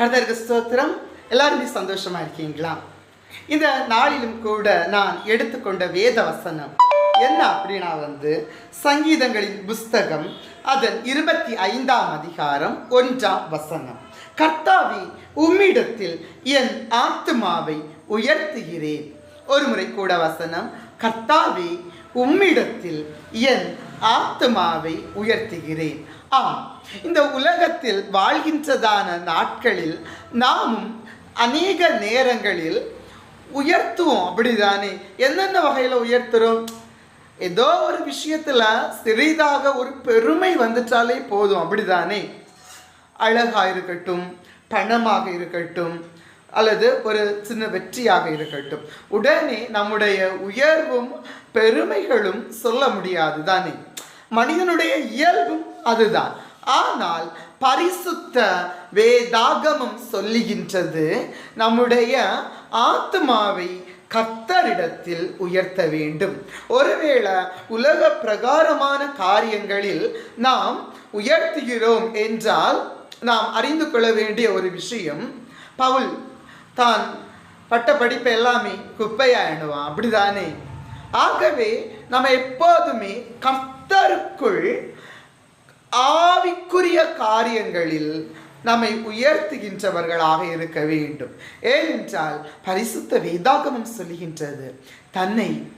கர்த்தருக்கு ஸ்தோத்திரம். எல்லாருமே சந்தோஷமா இருக்கீங்களா இந்த நாளிலும் கூட நான் எடுத்துக்கொண்ட வேத வசனம் என்ன அப்படின்னா வந்து சங்கீதங்களின் புஸ்தகம் அதன் இருபத்தி ஐந்தாம் அதிகாரம் ஒன்றாம் வசனம். கர்த்தாவி உம்மிடத்தில் என் ஆத்துமாவை உயர்த்துகிறேன். ஒரு முறை கூட வசனம் கர்த்தாவி உம்மிடத்தில் என் ஆத்துமாவை உயர்த்துகிறேன். ஆம் இந்த உலகத்தில் வாழ்கின்றதான நாட்களில் நாமும் அநேக நேரங்களில் உயர்த்துவோம். அப்படிதானே? என்னென்ன வகையில் உயர்த்துறோம்? ஏதோ ஒரு விஷயத்தில் சிறிதாக ஒரு பெருமை வந்துட்டாலே போதும். அப்படிதானே? அழகாக இருக்கட்டும் பணமாக இருக்கட்டும் அல்லது ஒரு சின்ன வெற்றியாக இருக்கட்டும். உடனே நம்முடைய உயர்வும் பெருமைகளும் சொல்ல முடியாது. தானே? மனிதனுடைய இயல்பும் அதுதான். ஆனால் பரிசுத்த வேதாகமம் சொல்லுகின்றது நம்முடைய ஆத்மாவை கத்தரிடத்தில் உயர்த்த வேண்டும். ஒருவேளை உலக பிரகாரமான காரியங்களில் நாம் உயர்த்துகிறோம் என்றால் நாம் அறிந்து கொள்ள வேண்டிய ஒரு விஷயம் பவுல் தான் பட்ட படிப்பு எல்லாமே குப்பையாயிடுவான் அப்படிதானே? ஆகவே நம்ம எப்போதுமே கர்த்தருக்குள் ஆவிக்குரிய காரியங்களில் நம்மை உயர்த்துகின்றவர்களாக இருக்க வேண்டும். ஏனென்றால் பரிசுத்த வேதாகமம் சொல்லுகின்றது தன்னை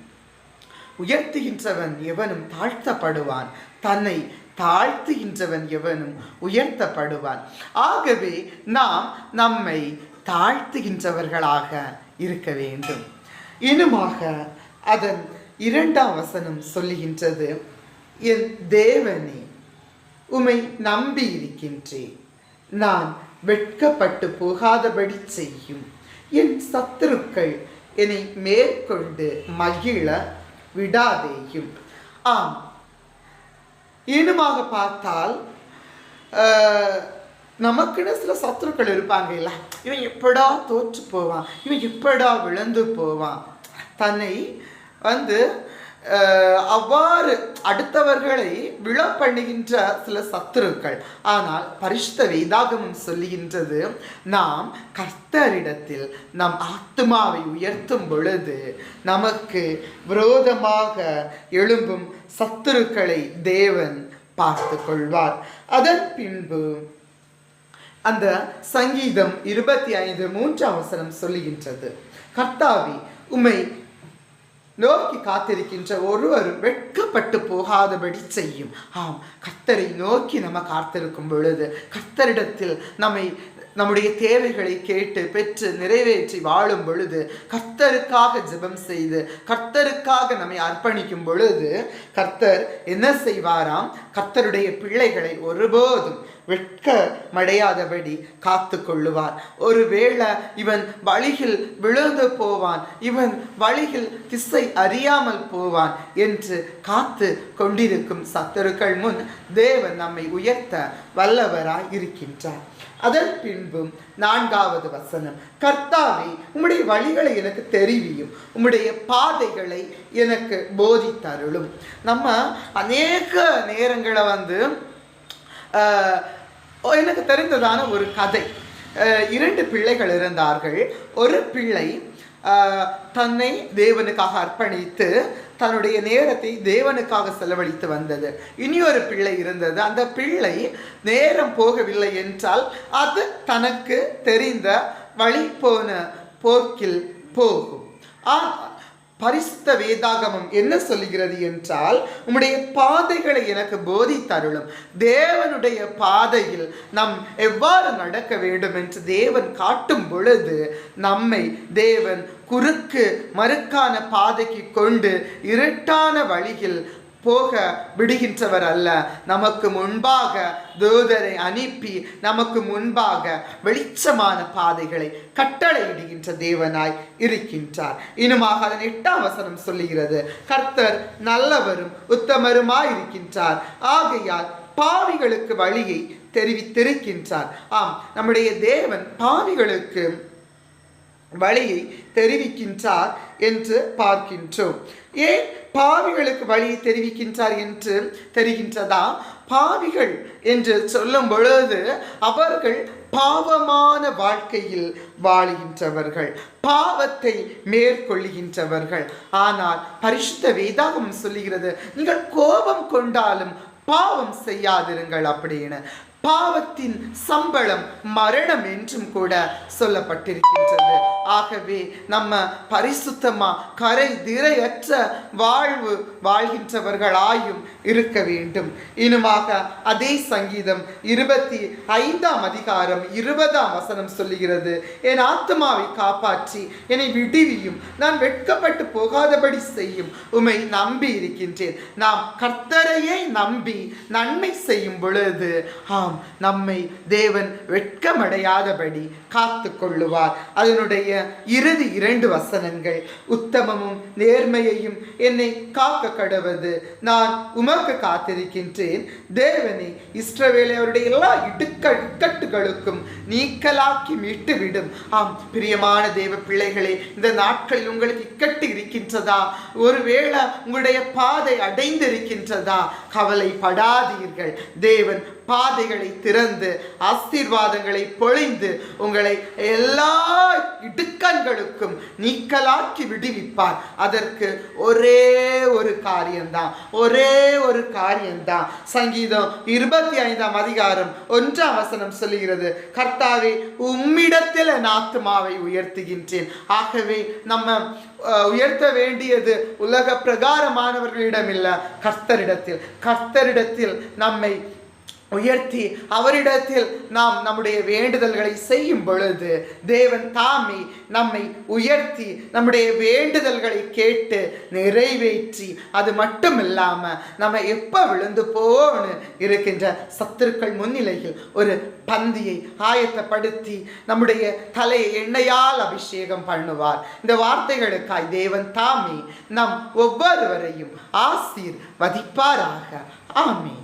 உயர்த்துகின்றவன் எவனும் தாழ்த்தப்படுவான். தன்னை தாழ்த்துகின்றவன் எவனும் உயர்த்தப்படுவான். ஆகவே நாம் நம்மை தாழ்த்துகின்றவர்களாக இருக்க வேண்டும். இனுமாக அதன் இரண்டாம் வசனம் சொல்லுகின்றது என் தேவனே உமை நம்பி இருக்கின்றேன் நான் வெட்கப்பட்டு போகாதபடி செய்யும். என் சத்துருக்கள் என்னை மேற்கொண்டு மகிழ விடாதேயும். ஆம். ஈனுமாக பார்த்தால் ஆஹ், நமக்குன்னு சில சத்துருக்கள் இருப்பாங்க இல்ல. இவன் எப்படா தோற்று போவான் இவன் எப்படா விழுந்து போவான். தன்னை வந்து அவ்வாறு அடுத்தவர்களை விழ பண்ணுகின்ற சில சத்துருக்கள். ஆனால் பரிசுத்த வேதாகமம் சொல்லுகின்றது நாம் கர்த்தரிடத்தில் நம் ஆத்மாவை உயர்த்தும் பொழுது நமக்கு விரோதமாக எழும்பும் சத்துருக்களை தேவன் பார்த்து கொள்வார். அதன் பின்பு அந்த சங்கீதம் இருபத்தி ஐந்து மூன்றாம் வசனம் சொல்லுகின்றது. கர்த்தாவி உமை நோக்கி காத்திருக்கின்ற ஒருவரும் வெட்கப்பட்டு போகாதபடி செய்யும். ஆம் கர்த்தரை நோக்கி நம்ம காத்திருக்கும் பொழுது கர்த்தரிடத்தில் நம்மை நம்முடைய தேவைகளை கேட்டு பெற்று நிறைவேற்றி வாழும் பொழுது கர்த்தருக்காக ஜெபம் செய்து கர்த்தருக்காக நம்மை அர்ப்பணிக்கும் பொழுது கர்த்தர் என்ன செய்வாராம்? கர்த்தருடைய பிள்ளைகளை ஒருபோதும் வெட்கமடையாதபடி காத்து கொள்ளுவார் ஒருவேளை இவன் வழியில் விழுந்து போவான் இவன் வழியில் திசை அறியாமல் போவான் என்று காத்து கொண்டிருக்கும் சத்தருக்கள் முன் தேவன் நம்மை உயர்த்த வல்லவராய் இருக்கின்றார். அதன் பின்பும் நான்காவது வசனம் கர்த்தாவே உம்முடைய வழிகளை எனக்கு தெரிவியும் உம்முடைய பாதைகளை எனக்கு போதித்தருளும். நம்ம அநேக நேரங்களை வந்து எனக்கு தெரிந்ததான ஒரு கதை. இரண்டு பிள்ளைகள் இருந்தார்கள். ஒரு பிள்ளை ஆஹ், தன்னை தேவனுக்காக அர்ப்பணித்து தன்னுடைய நேரத்தை தேவனுக்காக செலவழித்து வந்தது. இனி ஒரு பிள்ளை இருந்தது. அந்த பிள்ளை நேரம் போகவில்லை என்றால் அது தனக்கு தெரிந்த வழி போன போக்கில் போகும். ஆனால் பரிசுத்த வேதாகமம் என்ன சொல்லுகிறது என்றால் உம்முடைய பாதைகளை எனக்கு போதித்தருளும். தேவனுடைய பாதையில் நாம் எவ்வாறு நடக்க வேண்டும் என்று தேவன் காட்டும் பொழுது நம்மை தேவன் குறுக்கு மறுக்கான பாதைக்கு கொண்டு இருட்டான வழியில் போக விடுகின்றவர் அல்ல நமக்கு முன்பாக தூதரை அனுப்பி நமக்கு முன்பாக வெளிச்சமான பாதைகளை கட்டளையிடுகின்ற தேவனாய் இருக்கின்றார். இனுமாக அதன் எட்டாம் வசனம் சொல்லுகிறது கர்த்தர் நல்லவரும் உத்தமருமாய் இருக்கின்றார். ஆகையால் பாவிகளுக்கு வழியை தெரிவித்திருக்கின்றார். ஆம் நம்முடைய தேவன் பாவிகளுக்கு வழியை தெரிவிக்கின்றார் என்று பார்க்கின்றோம். ஏன் பாவிகளுக்கு வழி தெரிவிக்கின்றார் என்று தெரிகின்றதா? பாவிகள் என்று சொல்லும் பொழுது அவர்கள் பாவமான வாழ்க்கையில் வாழுகின்றவர்கள் பாவத்தை மேற்கொள்கின்றவர்கள் ஆனால் பரிசுத்த வேதாகம் சொல்லுகிறது நீங்கள் கோபம் கொண்டாலும் பாவம் செய்யாதிருங்கள் அப்படின்னு. பாவத்தின் சம்பளம் மரணம் என்றும் கூட சொல்லப்பட்டிருக்கின்றது. ஆகவே நம்ம பரிசுத்தமா கரை திரையற்ற வாழ்வு வாழ்கின்றவர்களாயும் இருக்க வேண்டும். இனுமாக அதே சங்கீதம் இருபத்தி ஐந்தாம் அதிகாரம் இருபதாம் வசனம் சொல்லுகிறது. என் ஆத்மாவை காப்பாற்றி என்னை விடுவியும். நான் வெட்கப்பட்டு போகாதபடி செய்யும். உமை நம்பி இருக்கின்றேன் நாம் கர்த்தரையே நம்பி நன்மை செய்யும் பொழுது ஆம் நம்மை தேவன் வெட்கமடையாதபடி காத்து கொள்ளுவார் அதனுடைய இறுதி இரண்டு வசனங்கள் உத்தமமும் நேர்மையையும் என்னை காக்க கடவது. நான் உமக்கு காத்திருக்கின்றேன். தேவனை இஸ்ரவேலை அவருடைய எல்லா இடுக்க இக்கட்டுகளுக்கும் நீக்கலாக்கி மீட்டு விடும் ஆம் பிரியமான தேவ பிள்ளைகளே இந்த நாட்களில் உங்களுக்கு இக்கட்டு இருக்கின்றதா? ஒருவேளை உங்களுடைய பாதை அடைந்திருக்கின்றதா? கவலைப்படாதீர்கள். தேவன் பாதைகளை திறந்து ஆசீர்வாதங்களை பொழிந்து உங்களை எல்லா இடுக்கண்களுக்கும் நீக்கலாக்கி விடுவிப்பார். அதற்கு ஒரே ஒரு காரியம்தான் ஒரே ஒரு காரியம்தான். சங்கீதம் இருபத்தி ஐந்தாம் அதிகாரம் ஒன்றாம் வசனம் சொல்லுகிறது கர்த்தாவே உம்மிடத்தில் என் ஆத்மாவை உயர்த்துகின்றேன். ஆகவே நம்ம உயர்த்த வேண்டியது உலக பிரகாரமானவர்களிடம் இல்லை கர்த்தரிடத்தில். கர்த்தரிடத்தில் நம்மை உயர்த்தி அவரிடத்தில் நாம் நம்முடைய வேண்டுதல்களை செய்யும் பொழுது தேவன் தாமே நம்மை உயர்த்தி நம்முடைய வேண்டுதல்களை கேட்டு நிறைவேற்றி அது மட்டும் இல்லாமல் நம்ம எப்போ விழுந்து போன்னு இருக்கின்ற சத்துருக்கள் முன்னிலையில் ஒரு பந்தியை ஆயத்தப்படுத்தி நம்முடைய தலையை எண்ணெயால் அபிஷேகம் பண்ணுவார். இந்த வார்த்தைகளுக்காய் தேவன் தாமே நம் ஒவ்வொருவரையும் ஆசீர் வதிப்பாராக ஆமென்.